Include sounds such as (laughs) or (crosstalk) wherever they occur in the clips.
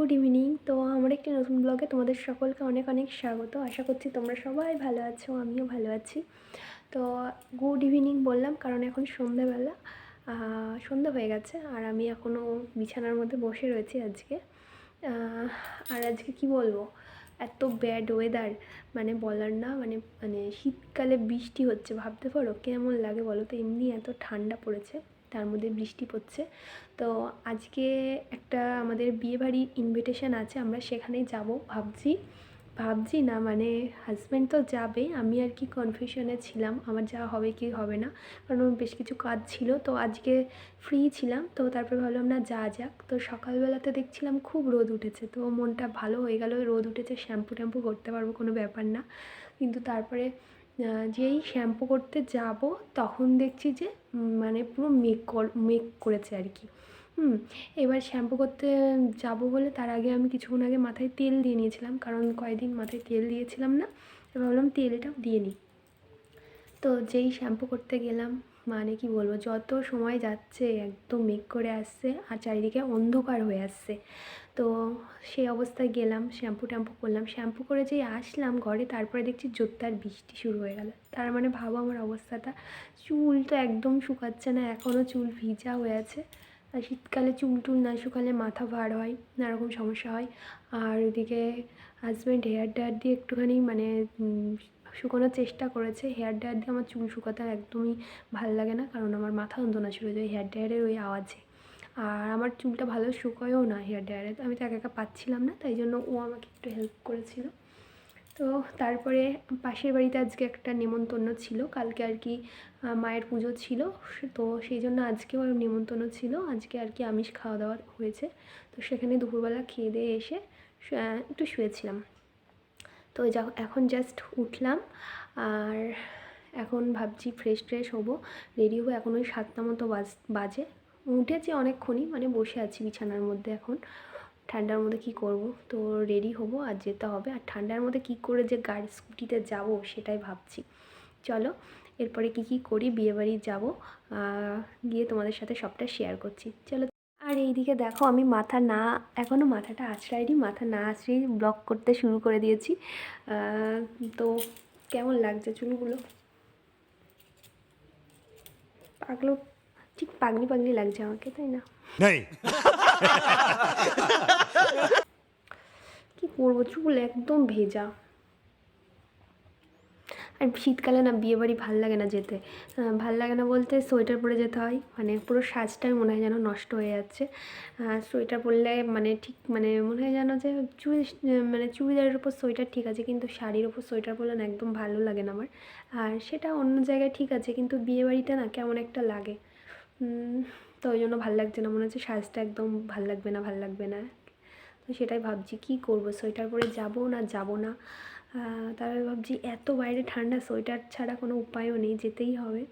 Good evening. তো আমার একটি নতুন ব্লগে তোমাদের সকলকে অনেক অনেক স্বাগত। আশা করছি তোমরা সবাই ভালো আছো, আমিও ভালো আছি। তো গুড ইভিনিং বললাম, কারণ এখন সন্ধ্যাবেলা। সন্ধ্যা হয়ে গেছে, আর আমি এখনও বিছানার মধ্যে বসে রয়েছি আজকে। আর আজকে কি বলব? এত ব্যাড ওয়েদার মানে বলার না মানে মানে শীতকালে বৃষ্টি হচ্ছে, ভাবতে পারো? কেমন লাগে বলো তো? এমনি এত ঠান্ডা পড়েছে। তার মধ্যে বৃষ্টি পড়ছে। তো আজকে একটা আমাদের বিয়েবাড়ির ইনভিটেশন আছে, আমরা সেখানেই যাব ভাবছি। ভাবছি না মানে হাজব্যান্ড তো যাবে, আমি আর কি কনফিউশনে ছিলাম, আমার যাওয়া হবে কি হবে না, কারণ বেশ কিছু কাজ ছিল। তো আজকে ফ্রি ছিলাম, তো তারপরে ভাবলাম না যা যাক। তো সকালবেলাতে দেখছিলাম খুব রোদ উঠেছে, তো মনটা ভালো হয়ে গেল, রোদ উঠেছে, শ্যাম্পু ট্যাম্পু করতে পারব কোনো ব্যাপার না। কিন্তু তারপরে যেই শ্যাম্পু করতে যাব, তখন দেখছি যে মানে পুরো মেক মেক করেছে আর কি। হুম, এবার শ্যাম্পু করতে যাব বলে তার আগে আমি কিছুক্ষণ আগে মাথায় তেল দিয়ে নিয়েছিলাম, কারণ কয়েকদিন মাথায় তেল দিয়েছিলাম না ভাবলাম তেলটাও দিয়ে নিই। তো যেই শ্যাম্পু করতে গেলাম মানে কি বলব, যত সময় যাচ্ছে একদম মেঘ করে আসছে আর চারিদিকে অন্ধকার হয়ে আসছে। তো সেই অবস্থায় গেলাম, শ্যাম্পু ট্যাম্পু করলাম। শ্যাম্পু করে যেই আসলাম ঘরে, তারপরে দেখছি জোরদার বৃষ্টি শুরু হয়ে গেল। তার মানে ভাবো আমার অবস্থাটা, চুল তো একদম শুকাচ্ছে না, এখনও চুল ভিজা হয়ে আছে। আর শীতকালে চুল টুল না শুকালে মাথা ভার হয়, নানারকম সমস্যা হয়। আর ওদিকে হাজব্যান্ড হেয়ার ড্রায়ার দিয়ে একটুখানি মানে শুকোনোর চেষ্টা করেছে। হেয়ার ড্রায়ার দিয়ে আমার চুল শুকাতে একদমই ভালো লাগে না, কারণ আমার মাথা যন্ত্রণা শুরু হয়ে যায় হেয়ার ড্রায়ারের ওই আওয়াজে। আর আমার চুলটা ভালো শুকোয়ও না হেয়ার ড্রায়ারে আমি তো একা একা পাচ্ছিলাম না, তাই জন্য ও আমাকে একটু হেল্প করেছিল। তো তারপরে পাশের বাড়িতে আজকে একটা নেমন্তন্ন ছিল, কালকে আর কি মায়ের পুজো ছিল। তো সেই জন্য আজকেও নেমন্তন্ন ছিল। আজকে আর কি আমিষ খাওয়া দাওয়া হয়েছে। তো সেখানে দুপুরবেলা খেয়ে দিয়ে এসে একটু শুয়েছিলাম। তো এখন জাস্ট উঠলাম আর এখন ভাবছি ফ্রেশ ট্রেশ হব। রেডি হব এখন ওই সাতটা মতো বাজে উঠেছি অনেকক্ষণই মানে বসে আছি বিছানার মধ্যে এখন। ঠান্ডার মধ্যে কি করব? তো রেডি হব, আর যেতে হবে। আর ঠান্ডার মধ্যে কি করে যে গাড়ি, স্কুটিতে যাব সেটাই ভাবছি। চলো, এরপরে কি কি করি, বিয়েবাড়ি যাব গিয়ে তোমাদের সাথে সবটা শেয়ার করছি। চলো আর এইদিকে দেখো আমি মাথা না এখনও মাথাটা আঁচড়াইনি মাথা না আঁচড়েই ব্লক করতে শুরু করে দিয়েছি। তো কেমন লাগছে চুলগুলো? পাগলো ঠিক পাগলি পাগলি লাগছে আমাকে তাই না? नहीं কি করব? চুল একদম ভেজা। আর শীতকালে না বিয়ে বাড়ি ভালো লাগে না যেতে। ভালো লাগে না বলতে সোয়েটার পরে যেতে হয়। মানে পুরো সাজটাই মনে হয় যেন নষ্ট হয়ে যাচ্ছে। সোয়েটার পরলে মানে ঠিক মানে মনে হয় যেন যে চুড়ি মানে চুড়িদারের উপর সোয়েটার ঠিক আছে, কিন্তু শাড়ির উপর সোয়েটার পরলে না একদম ভালো লাগে না আমার। আর সেটা অন্য জায়গায় ঠিক আছে, কিন্তু বিয়ে বাড়িতে না কেমন একটা লাগে। তো ওই জন্য ভালো লাগছে না। মনে হচ্ছে সাজটা একদম ভালো লাগবে না, ভালো লাগবে না। তো সেটাই ভাবছি, কি করব? সোয়েটার পরে যাব না যাব না। তারপরে ভাবছি, এত বাইরে ঠান্ডা, সোয়েটার ছাড়া কোনো উপায়ও নেই, যেতেই হবে।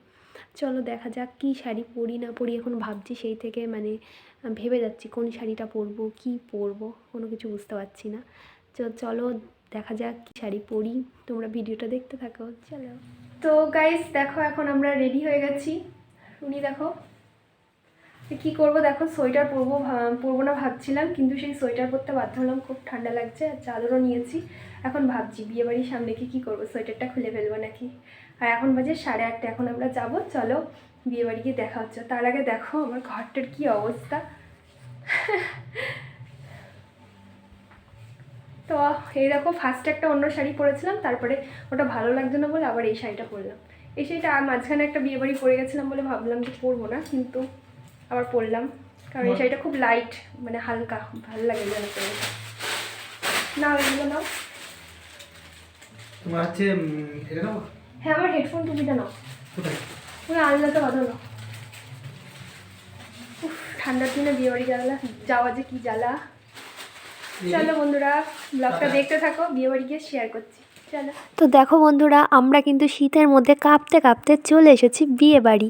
চলো দেখা যাক কী শাড়ি পরি, না পরি, এখন ভাবছি সেই থেকে মানে ভেবে যাচ্ছি কোন শাড়িটা পরবো, কি পরবো, কোনো কিছু বুঝতে পারছি না। চলো দেখা যাক কী শাড়ি পরি, তোমরা ভিডিওটা দেখতে থাকো, চলো। তো গাইস দেখো, এখন আমরা রেডি হয়ে গেছি। উনি দেখো। কী করব? দেখো, সোয়েটার পরবো পরবো না ভাবছিলাম, কিন্তু সেই সোয়েটার পরতে বাধ্য হলাম, খুব ঠান্ডা লাগছে, আর চাদরও নিয়েছি। এখন ভাবছি, বিয়েবাড়ির সামনে কি কী করব? সোয়েটারটা খুলে ফেলব নাকি? আর এখন বাজে সাড়ে আটটা, এখন আমরা যাব, চলো বিয়েবাড়ি গিয়ে দেখা হচ্ছে। তার আগে দেখো, আমার ঘরটার কী অবস্থা। তো এই দেখো ফার্স্ট একটা অন্য শাড়ি পরেছিলাম, তারপরে ওটা ভালো লাগছে না বলে আবার এই শাড়িটা পরলাম। এই শাড়িটা মাঝখানে একটা বিয়ে বাড়ি পরে গেছিলাম বলে ভাবলাম যে পরবো না, কিন্তু আবার পরলাম কারণ এই শাড়িটা খুব লাইট মানে হালকা ভালো লাগে যেন পরে না এগুলো নাও। তোমার এটা নাও হ্যাঁ আমার হেডফোন টুপিটা নাও। কোথায়? ওই আলনাতে বাঁধানো উফ ঠান্ডার দিনে বিয়ে বাড়ি জ্বালা যাওয়া যে কি জ্বালা। চলো বন্ধুরা ব্লগটা দেখতে থাকো বিয়ে বাড়ি গিয়ে শেয়ার করছি। তো দেখো বন্ধুরা, আমরা কিন্তু শীতের মধ্যে কাঁপতে কাঁপতে চলে এসেছি বিয়ে বাড়ি।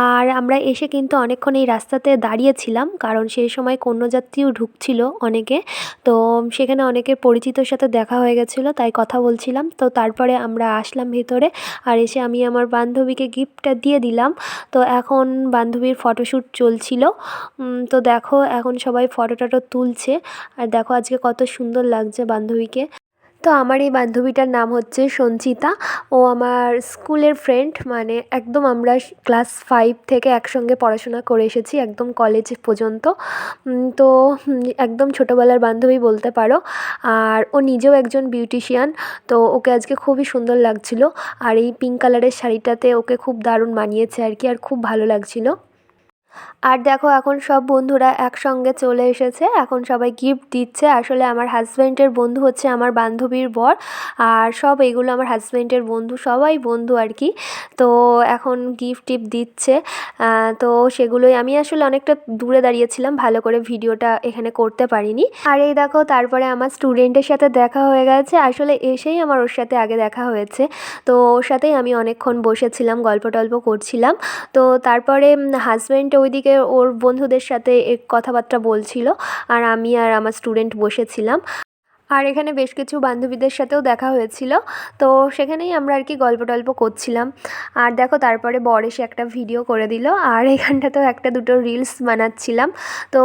আর আমরা এসে কিন্তু অনেকক্ষণ এই রাস্তাতে দাঁড়িয়েছিলাম, কারণ সেই সময় কন্যাযাত্রীও ঢুকছিল অনেকে। তো সেখানে অনেকের পরিচিতর সাথে দেখা হয়ে গেছিল, তাই কথা বলছিলাম। তো তারপরে আমরা আসলাম ভেতরে, আর এসে আমি আমার বান্ধবীকে গিফটটা দিয়ে দিলাম। তো এখন বান্ধবীর ফটোশ্যুট চলছিল। তো দেখো এখন সবাই ফটো টটো তুলছে। আর দেখো আজকে কত সুন্দর লাগছে বান্ধবীকে। তো আমার এই বান্ধবীটার নাম হচ্ছে সঞ্চিতা। ও আমার স্কুলের ফ্রেন্ড মানে একদম আমরা ক্লাস ফাইভ থেকে একসঙ্গে পড়াশোনা করে এসেছি, একদম কলেজ পর্যন্ত। তো একদম ছোটোবেলার বান্ধবী বলতে পারো। আর ও নিজেও একজন বিউটিশিয়ান তো ওকে আজকে খুবই সুন্দর লাগছিল। আর এই পিঙ্ক কালারের শাড়িটাতে ওকে খুব দারুণ মানিয়েছে আর কি, আর খুব ভালো লাগছিল। আর দেখো, এখন সব বন্ধুরা একসঙ্গে চলে এসেছে। এখন সবাই গিফট দিচ্ছে। আসলে আমার হাজব্যান্ডের বন্ধু হচ্ছে আমার বান্ধবীর বর। আর সব এগুলো আমার হাজব্যান্ডের বন্ধু, সবাই বন্ধু আর কি। তো এখন গিফট টিফট দিচ্ছে। তো সেগুলোই আমি আসলে অনেকটা দূরে দাঁড়িয়েছিলাম, ভালো করে ভিডিওটা এখানে করতে পারিনি। আর এই দেখো, তারপরে আমার স্টুডেন্টের সাথে দেখা হয়ে গেছে। আসলে এসেই আমার ওর সাথে আগে দেখা হয়েছে। তো ওর সাথেই আমি অনেকক্ষণ বসেছিলাম, গল্প টল্প করছিলাম। তো তারপরে হাজব্যান্ড ওইদিকে ওর বন্ধুদের সাথে কথাবার্তা বলছিল আর আমি আর আমার স্টুডেন্ট বসেছিলাম। আর এখানে বেশ কিছু বান্ধবীদের সাথেও দেখা হয়েছিল। তো সেখানেই আমরা আর কি গল্প টল্প করছিলাম। আর দেখো, তারপরে বর এসে একটা ভিডিও করে দিল। আর এখানটাতেও একটা দুটো রিলস বানাচ্ছিলাম। তো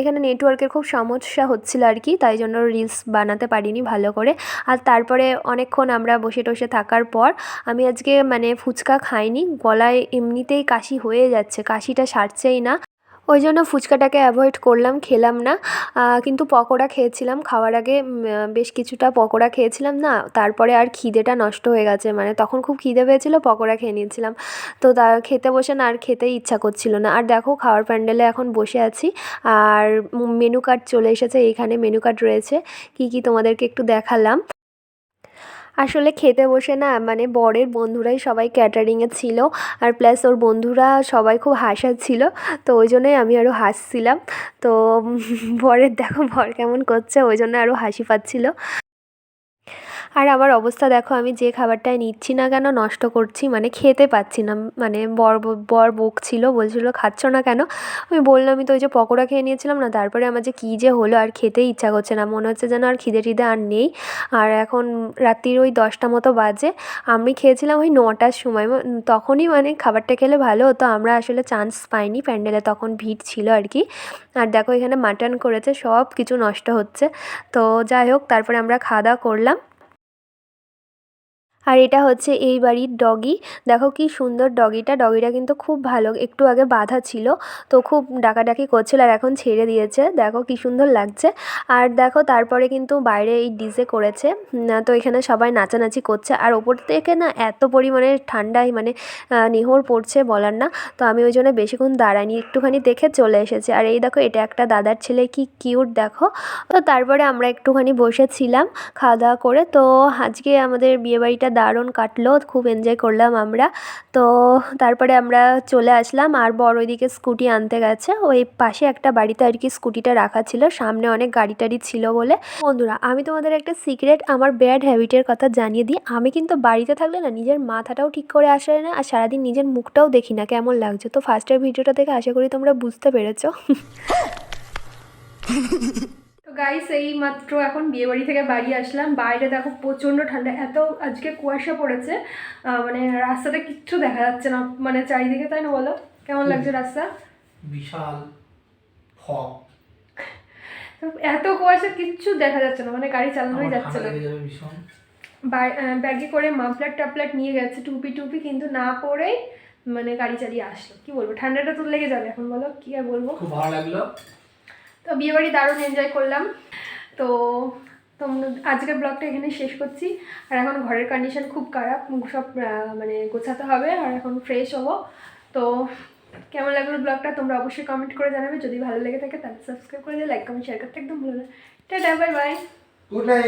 এখানে নেটওয়ার্কের খুব সমস্যা হচ্ছিল আর কি, তাই জন্য রিলস বানাতে পারিনি ভালো করে। আর তারপরে অনেকক্ষণ আমরা বসে টসে থাকার পর আমি আজকে মানে ফুচকা খাইনি। গলায় এমনিতেই কাশি হয়ে যাচ্ছে, কাশিটা সারছেই না। ওই জন্য ফুচকাটাকে অ্যাভয়েড করলাম, খেলাম না। কিন্তু পকোড়া খেয়েছিলাম খাওয়ার আগে বেশ কিছুটা পকোড়া খেয়েছিলাম না, তারপরে আর খিদেটা নষ্ট হয়ে গেছে। মানে তখন খুব খিদে পেয়েছিল, পকোড়া খেয়ে নিয়েছিলাম। তো তা, খেতে বসে না আর খেতেই ইচ্ছা করছিল না। আর দেখো খাওয়ার প্যান্ডেলে এখন বসে আছি, আর মেনু কার্ড চলে এসেছে, এইখানে মেনু কার্ড রয়েছে। কি কি তোমাদেরকে একটু দেখালাম। আসলে খেতে বসে না মানে বরের বন্ধুরাই সবাই ক্যাটারিংয়ে ছিল আর প্লাস ওর বন্ধুরা সবাই খুব হাসাচ্ছিল তো ওই জন্যই আমি আরও হাসছিলাম। তো বরের, দেখো বর কেমন করছে, ওই জন্য আরও হাসি পাচ্ছিল। আর আমার অবস্থা দেখো, আমি যে খাবারটাই নিচ্ছি না কেন, নষ্ট করছি মানে খেতে পাচ্ছি না মানে বর বর বকছিল, বলছিল খাচ্ছ না কেন? আমি বললাম আমি তো ওই যে পকোড়া খেয়ে নিয়েছিলাম না, তারপরে আমার যে কী যে হলো, আর খেতেই ইচ্ছা করছে না, মনে হচ্ছে যেন আর খিদে টিদে আর নেই। আর এখন রাত্রির ওই দশটা মতো বাজে, আমি খেয়েছিলাম ওই নটার সময় তখনই মানে খাবারটা খেলে ভালো হতো, আমরা আসলে চান্স পাইনি প্যান্ডেলে, তখন ভিড় ছিল আর কি। আর দেখো এখানে মাটন করেছে সব কিছু নষ্ট হচ্ছে, তো যাই হোক, তারপরে আমরা খাওয়া দাওয়া করলাম। আর এটা হচ্ছে এই বাড়ির ডগি দেখো কি সুন্দর ডগিটা ডগিটা কিন্তু খুব ভালো। একটু আগে বাঁধা ছিল, তো খুব ডাকাডাকি করছিল আর এখন ছেড়ে দিয়েছে। দেখো কি সুন্দর লাগছে। আর দেখো তারপরে কিন্তু বাইরে এই ডিজে করেছে। তো এখানে সবাই নাচানাচি করছে। আর ওপর থেকে না এত পরিমাণে ঠান্ডায় মানে নিহর পড়ছে বলার না। তো আমি ওই জন্য বেশিক্ষণ দাঁড়াইনি একটুখানি দেখে চলে এসেছি। আর এই দেখো, এটা একটা দাদার ছেলে। কি কিউট দেখো। তো তারপরে আমরা একটুখানি বসেছিলাম খাওয়া দাওয়া করে। তো আজকে আমাদের বিয়েবাড়িটা দারুণ কাটলো, খুব এনজয় করলাম আমরা। তো তারপরে আমরা চলে আসলাম, আর বড় ওইদিকে স্কুটি আনতে গেছে। ওই পাশে একটা বাড়িতে আর কি স্কুটিটা রাখা ছিল, সামনে অনেক গাড়ি টাড়ি ছিল বলে। বন্ধুরা, আমি তোমাদের একটা সিক্রেট আমার ব্যাড হ্যাবিটের কথা জানিয়ে দিই। আমি কিন্তু বাড়িতে থাকলে না, নিজের মাথাটাও ঠিক করে আসে না, আর সারাদিন নিজের মুখটাও দেখি না, কেমন লাগছে? তো ফার্স্টের ভিডিওটা দেখে আশা করি তোমরা বুঝতে পেরেছ। (laughs) তো গাইস এই মাত্র এখন বিয়ে বাড়ি থেকে বাড়ি আসলাম। বাইরে দেখো প্রচণ্ড ঠান্ডা এত আজকে কুয়াশা পড়েছে। মানে রাস্তাতে কিচ্ছু দেখা যাচ্ছে না মানে চারিদিকে তাই না বলো? কেমন লাগছে রাস্তা? বিশাল ফগ তো এত কুয়াশা কিচ্ছু দেখা যাচ্ছে না মানে গাড়ি চালানোই যাচ্ছে না। ব্যাগে করে মাফলার টাফলার নিয়ে গেছে টুপি টুপি কিন্তু না পরেই মানে গাড়ি চালিয়ে আসলো। কি বলব ঠান্ডাটা তো লেগে যাবে এখন বলো? কি আর বলব? খুব ভালো লাগল। তো বিয়েবাড়ি দারুণ এনজয় করলাম। তো তো আজকের ব্লগটা এখানে শেষ করছি। আর এখন ঘরের কন্ডিশন খুব খারাপ সব মানে গোছাতে হবে আর এখন ফ্রেশ হব। তো কেমন লাগল ব্লগটা তোমরা অবশ্যই কমেন্ট করে জানাবে। যদি ভালো লেগে থাকে তাহলে সাবস্ক্রাইব করে লাইক কমেন্ট শেয়ার করতে একদম ভুলো না। Tata bye bye good night